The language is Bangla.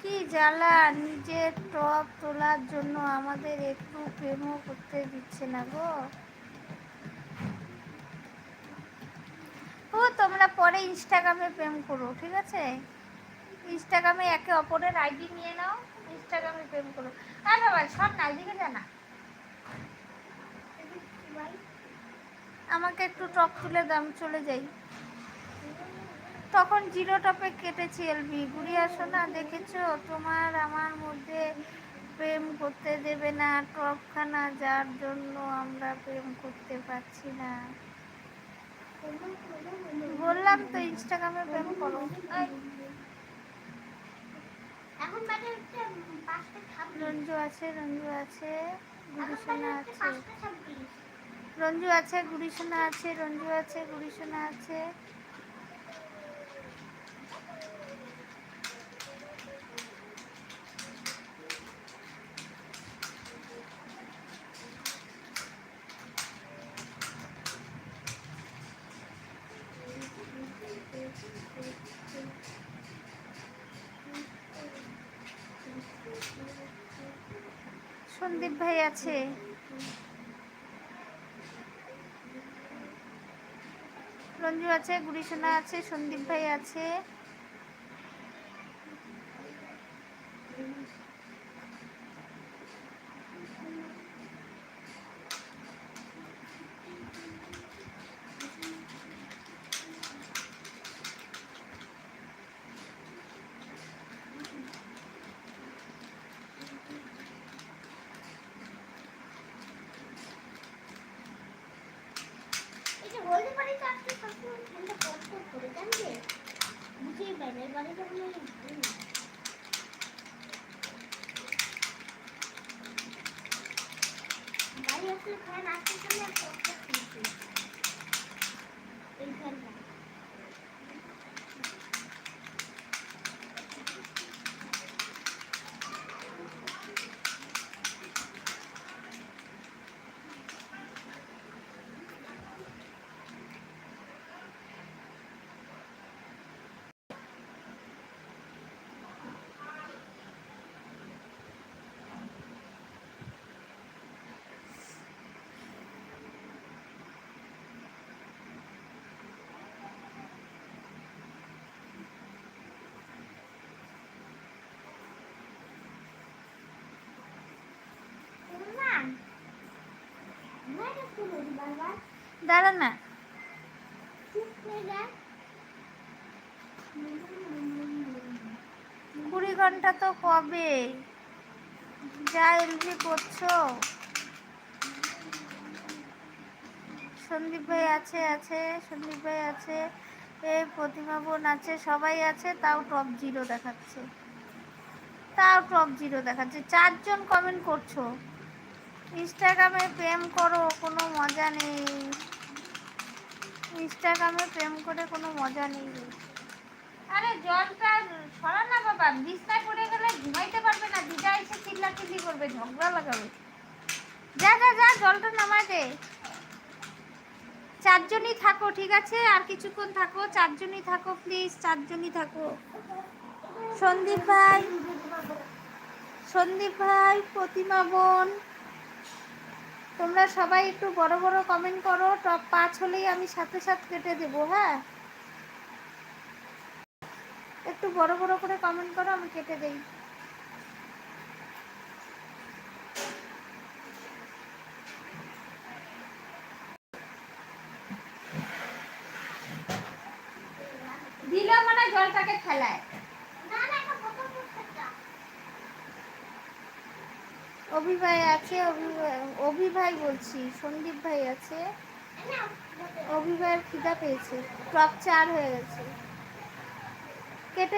কি জ্বালা, নিজের টপ তোলার জন্য আমাদের একটু প্রেমও করতে দিচ্ছে না গো। ও, তোমরা পরে ইনস্টাগ্রামে প্রেম করো, ঠিক আছে? ইনস্টাগ্রামে একে অপরের আইডি নিয়ে নাও ইনস্টাগ্রামে প্রেম করো। আর বাবা, সব না দিকে জানা আমাকে একটু টপ তুলে দাম চলে যাই। তখন জিরো টপে কেটেছি এলবি আসো না, দেখেছ? তোমার আমার মধ্যে প্রেম করতে দেবে না, টপখানা যার জন্য আমরা প্রেম করতে পারছি না। বললাম তো ইনস্টাগ্রামে প্রেম করো। রঞ্জু আছে রঞ্জু আছে গুড়ি সোনা আছে। রঞ্জু আছে গুড়ি সোনা আছে রঞ্জু আছে গুড়ি সোনা আছে। সন্দীপ ভাই আছে। রঞ্জু আছে গুড়িসোনা আছে সন্দীপ ভাই আছে। বাড়ি আসলে ফ্যান আসতে জন্য কষ্ট শুনছি এই ফ্যানটা না না একটু বলি বারবার দাঁড়া না কুড়ি ঘণ্টা তো কবে? যা এলভি করছ। সন্দীপ ভাই আছে আছে, সন্দীপ ভাই আছে, এ প্রতিমা বোন আছে, সবাই আছে, তাও টপ জিরো দেখাচ্ছে। তাও টপ জিরো দেখাচ্ছে। চারজন কমেন্ট করছ। ইনস্টাগ্রামে প্রেম করো, কোনো মজা নেই। ইনস্টাগ্রামে প্রেম করে কোনো মজা নেই। আরে জলটা সরা না বাবা, বিছনায় পড়ে গেলে ঘুমাইতে পারবে না, দিদা এসে চিল্লা চিল্লি করবে, ঝগড়া লাগাবে। যা যা যা, জলটা নামায় দে। চারজনই থাকো, ঠিক আছে? আর কিছুক্ষণ থাকো, চারজনই থাকো প্লিজ চারজনই থাকো। সন্দীপ ভাই সন্দীপ ভাই, প্রতিমা বোন। তোমরা সবাই একটু বড় বড় কমেন্ট করো টপ পাঁচ হলেই আমি সাথে সাথে কেটে দেবো হ্যাঁ? একটু বড় বড় করে কমেন্ট করো, আমি কেটে দেই। দিল মানে জলটাকে খেলায় না না একটা বোতল প্রত্যেকটা অভি ভাই আছে অভি ভাই- বলছি, সন্দীপ ভাই আছে। অভি ভাইয়ের খিদা পেয়েছে টপ চার হয়ে গেছে। কেটে